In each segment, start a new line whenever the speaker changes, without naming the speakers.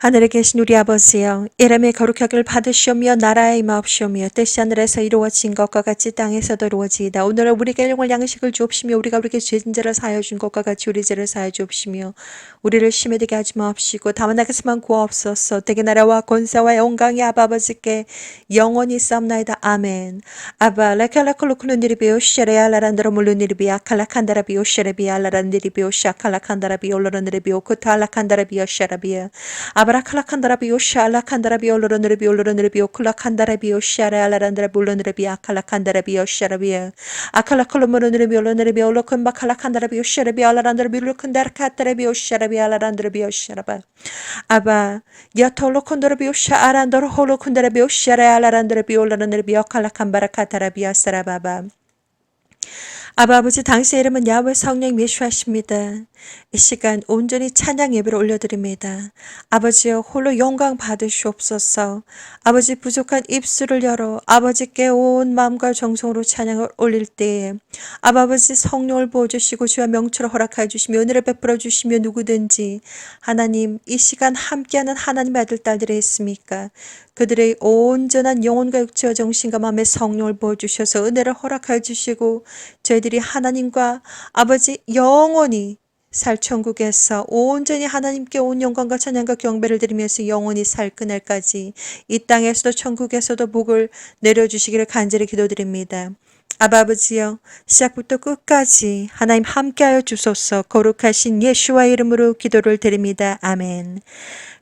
하늘에 계신 우리 아버지여 이름의 거룩하길 받으시오며 나라의 임하옵시오며 뜻이 하늘에서 이루어진 것과 같이 땅에서도 이루어지이다. 오늘은 우리에게 일용할 양식을 주옵시며 우리가 우리에게 죄진 자를 사하여 준 것과 같이 우리 죄를 사하여 주옵시며 우리를 심에 들게 하지 마옵시고 다만 나게서만 구하옵소서. 대개 나라와 권세와 영광이 아바 아버지께 영원히 썸나이다. 아멘. 아바 레칼라콜로클루니리비오 쉐레야 라란드로 물루니리비아 칼라칸다라비오 쉐레비아 라란디리비오 샤칼라칸다라비오 올로로니리비오 코타알라칸다라비오 쉐라비아 아브라칼라칸다라비오 샤알라칸다라비오 올로로니리비오 올로 아버지 당신의 이름은 야외 성령 예수하십니다. 이 시간 온전히 찬양 예배를 올려드립니다. 아버지여 홀로 영광 받으시옵소서. 아버지 부족한 입술을 열어 아버지께 온 마음과 정성으로 찬양을 올릴 때에 아버지 성령을 부어주시고 주와 명철을 허락하여 주시며 은혜를 베풀어 주시며 누구든지 하나님 이 시간 함께하는 하나님의 아들 딸들이 있습니까? 그들의 온전한 영혼과 육체와 정신과 마음의 성령을 부어주셔서 은혜를 허락하여 주시고 저희들이 하나님과 아버지 영원히 살 천국에서 온전히 하나님께 온 영광과 찬양과 경배를 드리면서 영원히 살 그날까지 이 땅에서도 천국에서도 복을 내려주시기를 간절히 기도드립니다. 아버지여 시작부터 끝까지 하나님 함께하여 주소서 거룩하신 예수와 이름으로 기도를 드립니다. 아멘.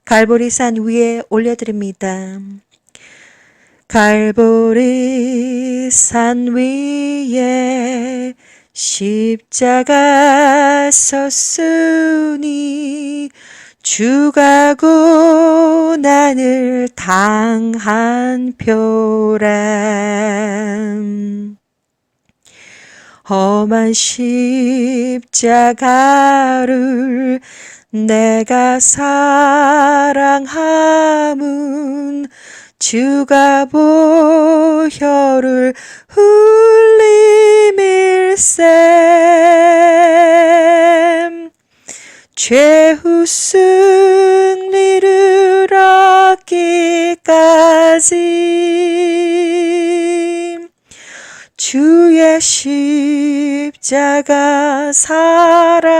갈보리산 위에 올려드립니다. 갈보리 산 위에 십자가 섰으니 주가 고난을 당한 표람. 험한 십자가를 내가 사랑함은 주가 보혈을 흘리밀셈 최후 승리를 얻기까지. 주의 십자가 사랑하리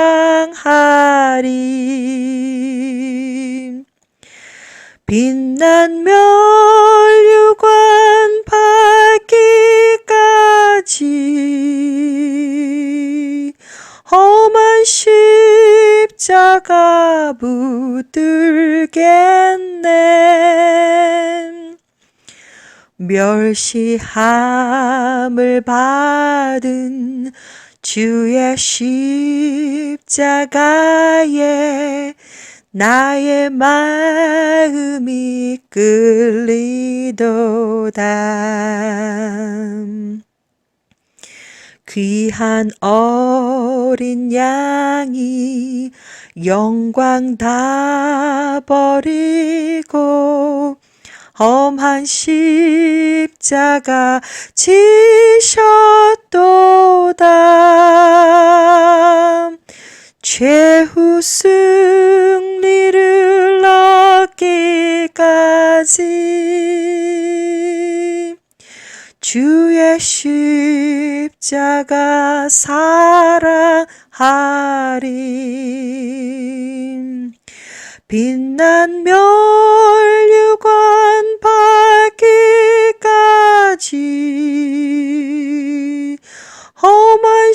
빛난 멸류관 받기까지 험한 십자가 붙들겠네. 멸시함을 받은 주의 십자가에 나의 마음이 끌리도다. 귀한 어린 양이 영광 다 버리고 험한 십자가 지셨도다. 최후 승리를 얻기까지. 주의 십자가 사랑하리 빛난 멸류관 받기까지 험한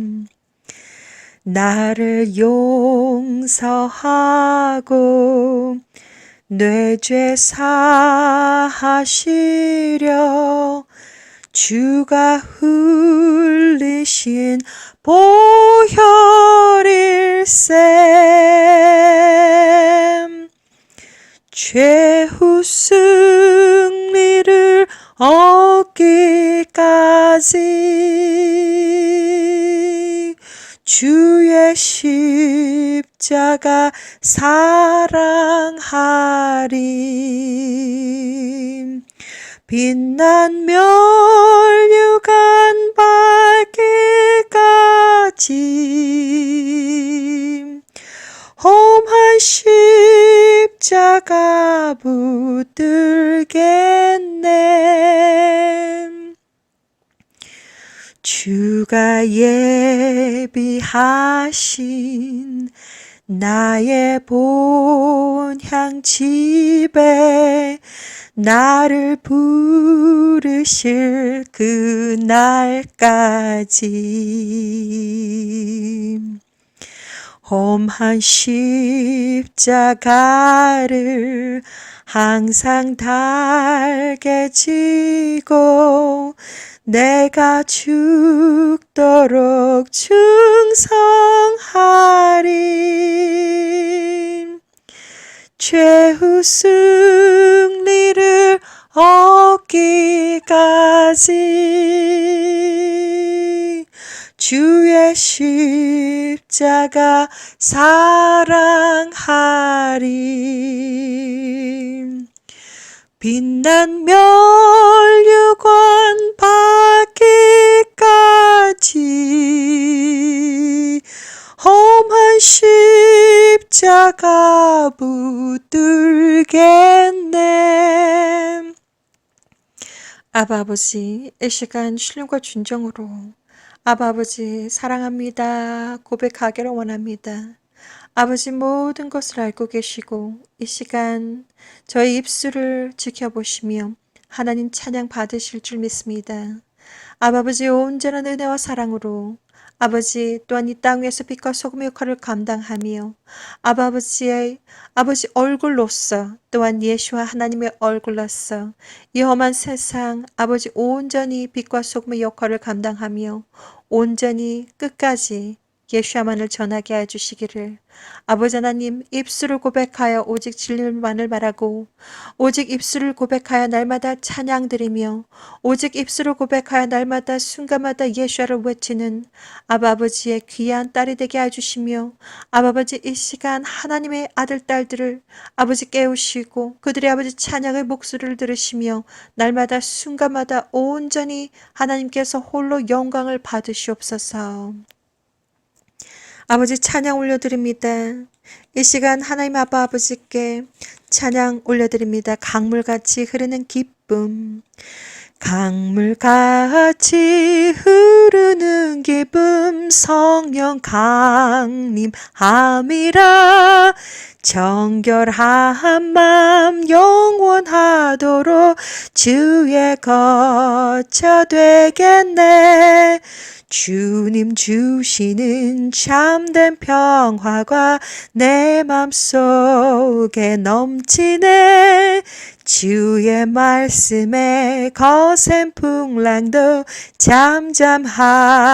나를 용서하고 뇌 죄 사하시려 주가 흘리신 보혈일셈 최후 승리 얻기까지 주의 십자가 사랑하리 빛난 멸류관 밝기까지. 험한 십자가 붙들겠네 주가 예비하신 나의 본향 집에 나를 부르실 그날까지. 험한 십자가를 항상 달게 지고 내가 죽도록 충성하리. 최후 승리를 얻기까지 주의 십자가 사랑하리 빛난 멸류관 받기까지 험한 십자가 붙들겠네. 아바 아버지 이 시간 신령과 준정으로 아버지 사랑합니다 고백하기를 원합니다 아버지 모든 것을 알고 계시고 이 시간 저희 입술을 지켜보시며 하나님 찬양 받으실 줄 믿습니다. 아버지 온전한 은혜와 사랑으로 아버지 또한 이땅 위에서 빛과 소금의 역할을 감당하며 아버지의 아버지 얼굴로서 또한 예수와 하나님의 얼굴로서 이 험한 세상 아버지 온전히 빛과 소금의 역할을 감당하며 온전히 끝까지 예수야만을 전하게 해주시기를 아버지 하나님 입술을 고백하여 오직 진리만을 말하고 오직 입술을 고백하여 날마다 찬양 드리며 오직 입술을 고백하여 날마다 순간마다 예수야를 외치는 아버지의 귀한 딸이 되게 해주시며 아버지 이 시간 하나님의 아들 딸들을 아버지 깨우시고 그들의 아버지 찬양의 목소리를 들으시며 날마다 순간마다 온전히 하나님께서 홀로 영광을 받으시옵소서. 아버지 찬양 올려드립니다. 이 시간 하나님 아빠 아버지께 찬양 올려드립니다. 강물같이 흐르는 기쁨. 강물같이 흐르는 기쁨 성령 강림함이라 정결한 맘 영원하도록 주의 거처 되겠네 주님 주시는 참된 평화가 내 맘속에 넘치네. 주의 말씀에 거센 풍랑도 잠잠하게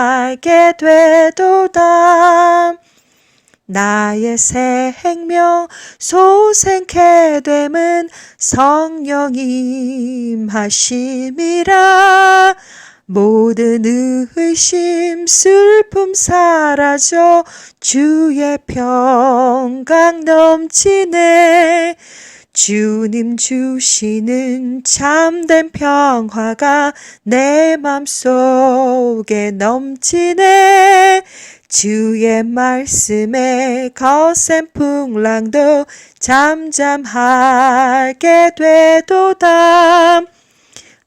되도다. 나의 생명 소생케 됨은 성령 임 하심이라 모든 의심 슬픔 사라져 주의 평강 넘치네. 주님 주시는 참된 평화가 내 맘속에 넘치네. 주의 말씀에 거센 풍랑도 잠잠하게 되도다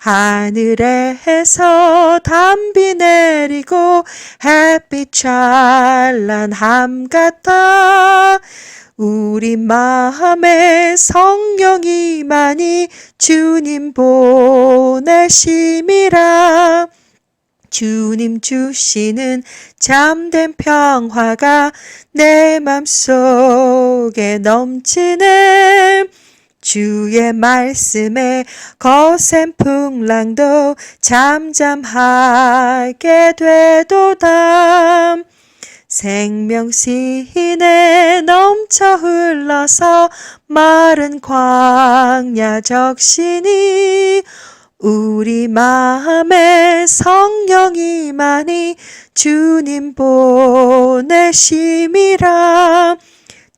하늘에서 담비 내리고 햇빛 찬란 함 같아. 우리 마음에 성령이 많이 주님 보내심이라. 주님 주시는 잠든 평화가 내 맘속에 넘치네 주의 말씀에 거센 풍랑도 잠잠하게 되도다. 생명시인에 넘쳐 흘러서 마른 광야 적신이 우리 마음에 성령이 많이 주님 보내심이라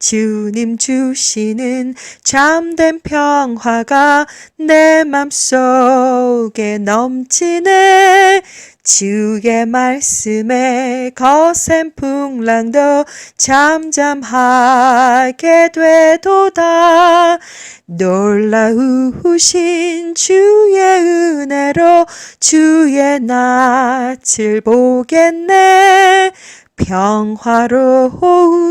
주님 주시는 참된 평화가 내 맘속에 넘치네. 주의 말씀에 거센 풍랑도 잠잠하게 되도다. 놀라우신 주의 은혜로 주의 낯을 보겠네 평화로운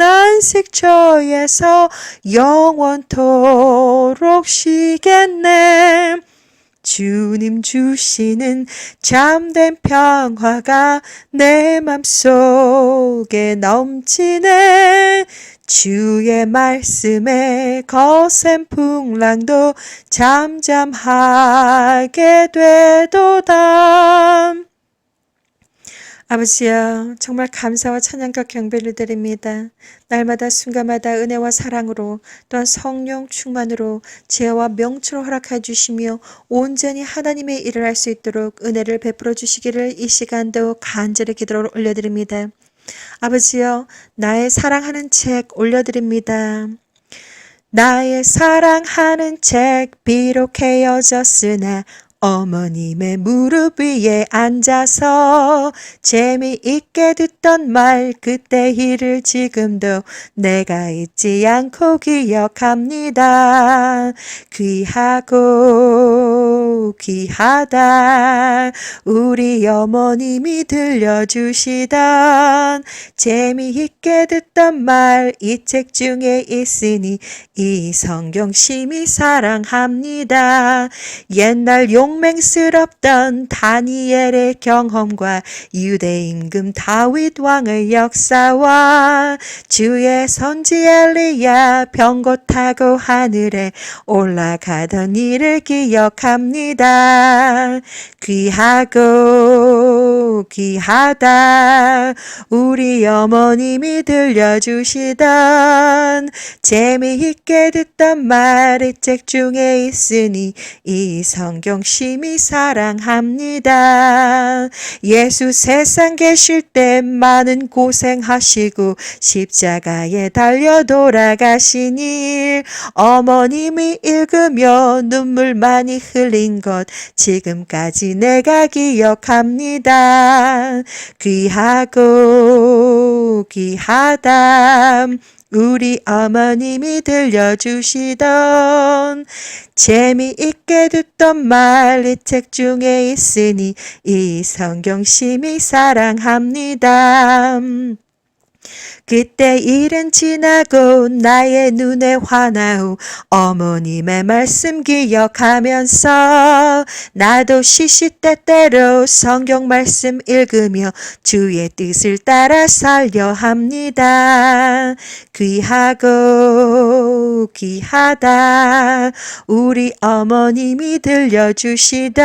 안식처에서 영원토록 쉬겠네. 주님 주시는 참된 평화가 내 맘속에 넘치네. 주의 말씀에 거센 풍랑도 잠잠하게 되도다. 아버지여, 정말 감사와 찬양과 경배를 드립니다. 날마다 순간마다 은혜와 사랑으로 또한 성령 충만으로 지혜와 명철을 허락해 주시며 온전히 하나님의 일을 할 수 있도록 은혜를 베풀어 주시기를 이 시간도 간절히 기도를 올려드립니다. 아버지여, 나의 사랑하는 책 올려드립니다. 나의 사랑하는 책 비록 헤어졌으나 어머님의 무릎 위에 앉아서 재미있게 듣던 말 그때 일을 지금도 내가 잊지 않고 기억합니다. 귀하고 귀하다 우리 어머님이 들려주시던 재미있게 듣던 말 이 책 중에 있으니 이 성경 심히 사랑합니다. 옛날 용 맹스럽던 다니엘의 경험과 유대 임금 다윗 왕의 역사와 주의 선지 엘리야 병고 타고 하늘에 올라가던 일을 기억합니다. 귀하고 귀하다 우리 어머님이 들려주시던 재미있게 듣던 말이 책 중에 있으니 이 성경 심히 사랑합니다. 예수 세상 계실 때 많은 고생하시고 십자가에 달려 돌아가신 일 어머님이 읽으며 눈물 많이 흘린 것 지금까지 내가 기억합니다. 귀하고 귀하다. 우리 어머님이 들려주시던 재미있게 듣던 말 이 책 중에 있으니 이 성경 심히 사랑합니다. 그때 일은 지나고 나의 눈에 환하오 어머님의 말씀 기억하면서 나도 시시때때로 성경 말씀 읽으며 주의 뜻을 따라 살려 합니다. 귀하고 귀하다 우리 어머님이 들려주시던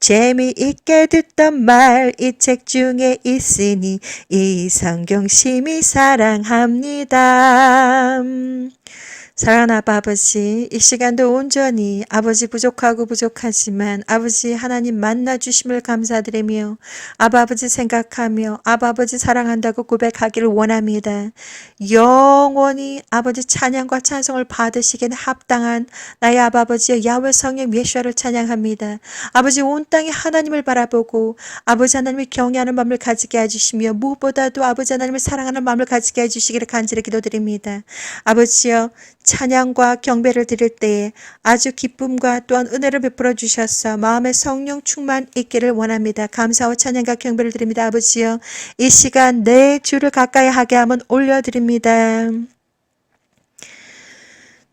재미있게 듣던 말 이 책 중에 있으니 이 성경 심히 사랑합니다. 사랑하는 아빠 아버지 이 시간도 온전히 아버지 부족하고 부족하지만 아버지 하나님 만나 주심을 감사드리며 아바 아버지 생각하며 아바 아버지 사랑한다고 고백하기를 원합니다. 영원히 아버지 찬양과 찬송을 받으시기에 합당한 나의 아바 아버지의 야외 성령 예수를 찬양합니다. 아버지 온 땅에 하나님을 바라보고 아버지 하나님을 경외하는 마음을 가지게 해주시며 무엇보다도 아버지 하나님을 사랑하는 마음을 가지게 해주시기를 간절히 기도드립니다. 아버지여 찬양과 경배를 드릴 때에 아주 기쁨과 또한 은혜를 베풀어 주셔서 마음의 성령 충만 있기를 원합니다. 감사와 찬양과 경배를 드립니다. 아버지여 이 시간 내 주를 가까이 하게 하면 올려드립니다.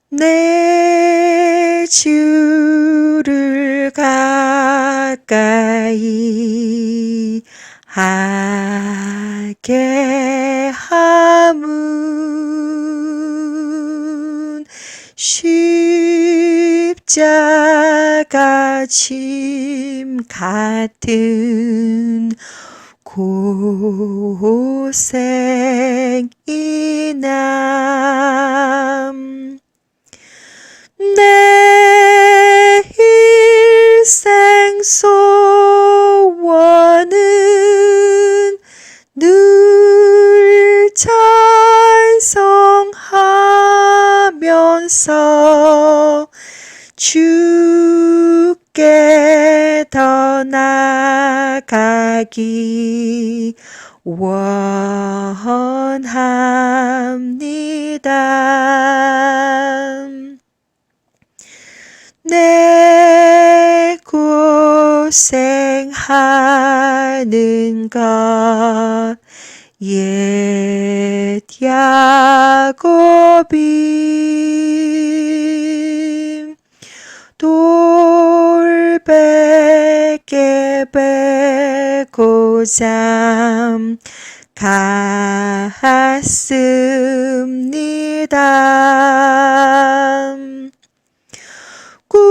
내 주를 가까이 하게 함은 십자가 짐 같은 고생이남 내 소원은 늘 찬송하면서 주께 더 나가기 원합니다. 내 고생하는 것 옛 야곱이 베고자 갔습니다. 꿈에도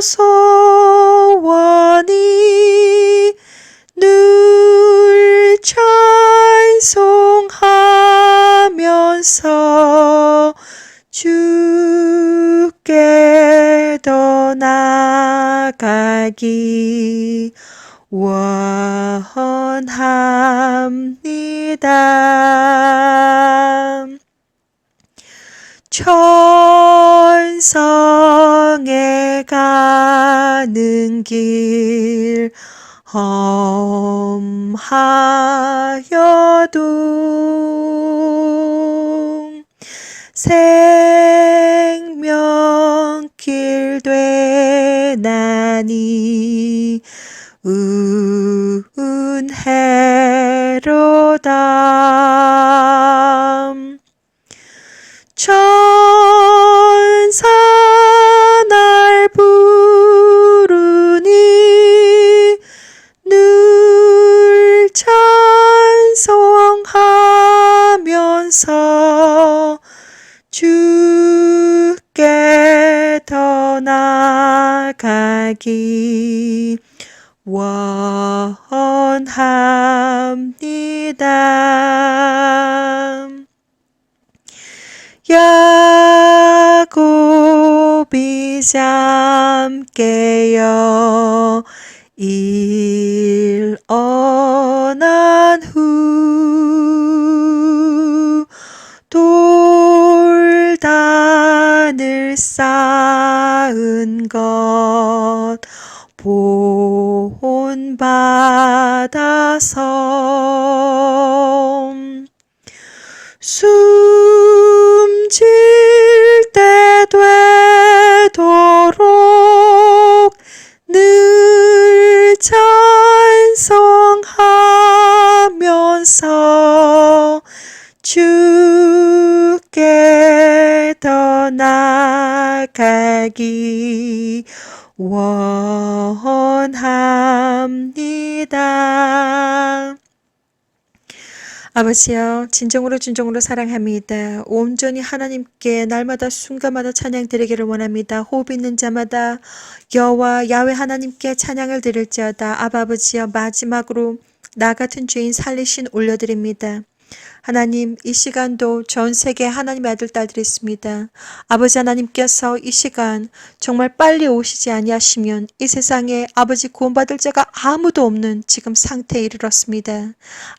소원이 늘 찬송하면서 주께 더 나가기 원합니다. 천성에 가는 길 험하여도 생명 길 되나니 은혜로다. 잠 깨어 일 언한 후 돌단을 쌓은 것 본받아서 숨질 때 되도록 늘 찬송하면서 주께 더 나가기 원합니다. 아버지여 진정으로 진정으로 사랑합니다. 온전히 하나님께 날마다 순간마다 찬양 드리기를 원합니다. 호흡 있는 자마다 여호와 야외 하나님께 찬양을 드릴지어다. 아버지여 마지막으로 나 같은 죄인 살리신 올려드립니다. 하나님, 이 시간도 전 세계 하나님의 아들 딸들이 있습니다. 아버지 하나님께서 이 시간 정말 빨리 오시지 아니하시면 이 세상에 아버지 구원받을 자가 아무도 없는 지금 상태에 이르렀습니다.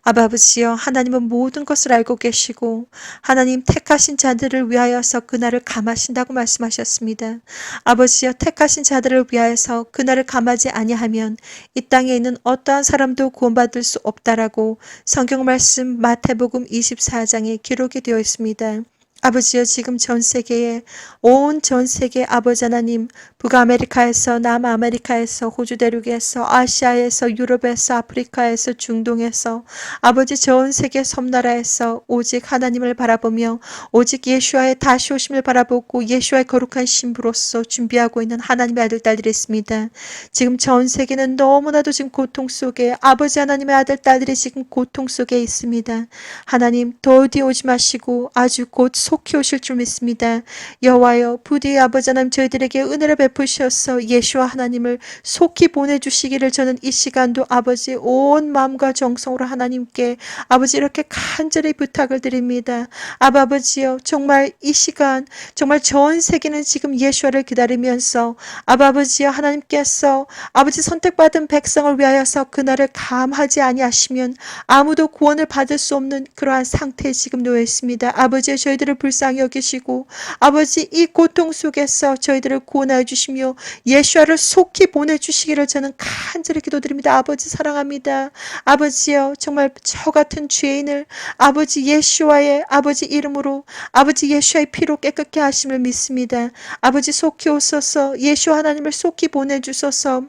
아버지여 하나님은 모든 것을 알고 계시고 하나님 택하신 자들을 위하여서 그날을 감하신다고 말씀하셨습니다. 아버지여 택하신 자들을 위하여서 그날을 감하지 아니하면 이 땅에 있는 어떠한 사람도 구원받을 수 없다라고 성경 말씀 마태복음 24장에 기록이 되어 있습니다. 아버지여 지금 전 세계에 온 전 세계 아버지 하나님 북아메리카에서 남아메리카에서 호주 대륙에서 아시아에서 유럽에서 아프리카에서 중동에서 아버지 전 세계 섬나라에서 오직 하나님을 바라보며 오직 예수와의 다시 오심을 바라보고 예수와의 거룩한 신부로서 준비하고 있는 하나님의 아들 딸들이 있습니다. 지금 전 세계는 너무나도 지금 고통 속에 아버지 하나님의 아들 딸들이 지금 고통 속에 있습니다. 하나님 더디 오지 마시고 아주 곧속 히 오실 줄 믿습니다. 여호와여 부디 아버지 하나님 저희들에게 은혜를 베푸셔서 예수와 하나님을 속히 보내주시기를 저는 이 시간도 아버지 온 마음과 정성으로 하나님께 아버지 이렇게 간절히 부탁을 드립니다. 아바 아버지여 정말 이 시간 정말 전 세계는 지금 예수와를 기다리면서 아버지여 하나님께서 아버지 선택받은 백성을 위하여서 그날을 감하지 아니하시면 아무도 구원을 받을 수 없는 그러한 상태에 지금 놓여 있습니다. 아버지 저희들을 불 쌍히 여기시고 아버지 이 고통 속에서 저희들을 구원하여 주시며 예수와를 속히 보내주시기를 저는 간절히 기도드립니다. 아버지 사랑합니다. 아버지여 정말 저 같은 죄인을 아버지 예수와의 아버지 이름으로 아버지 예수와의 피로 깨끗게 하심을 믿습니다. 아버지 속히 오소서 예수 하나님을 속히 보내주소서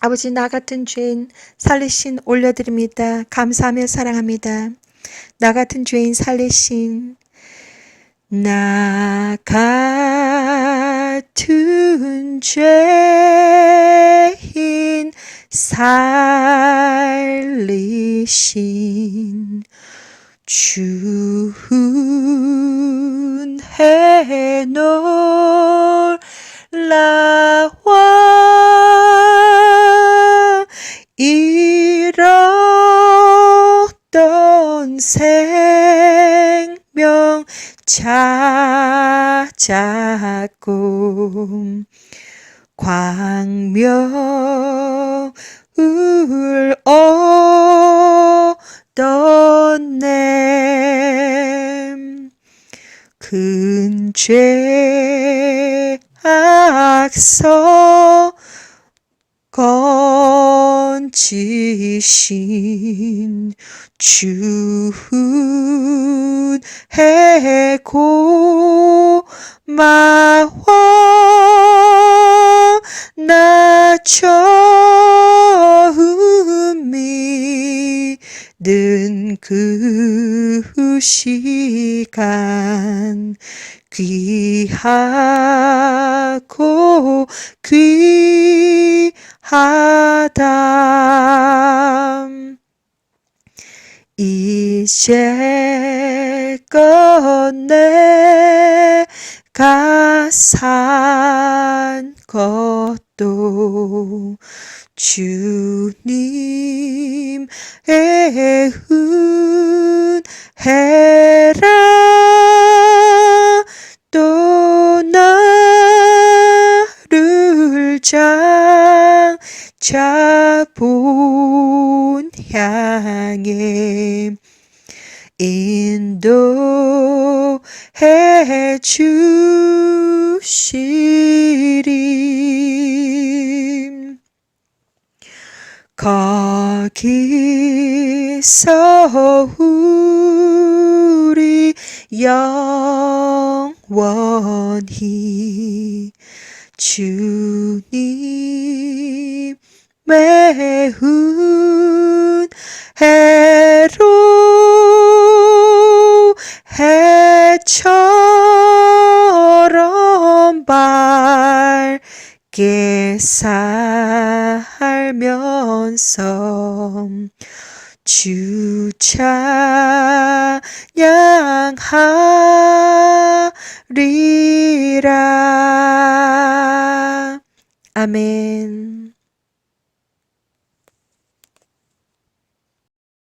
아버지 나 같은 죄인 살리신 올려드립니다. 감사하며 사랑합니다. 나 같은 죄인 살리신 나 같은 죄인 살리신 주 은혜 놀라와 잃었던 생명 찾았고 광명을 얻었네. 근죄 악서 건지신 주은혜 고마워 나 처음 믿은 그 시간 귀하고 귀 하다 이제껏 내가 산 것도 주님의 은혜라. 또 나를 장 차본 향해 인도해 주시리. 거기서 우리 영원히 주님의 은혜로 해처럼 밝게 살면서 주 찬양하리라. 아멘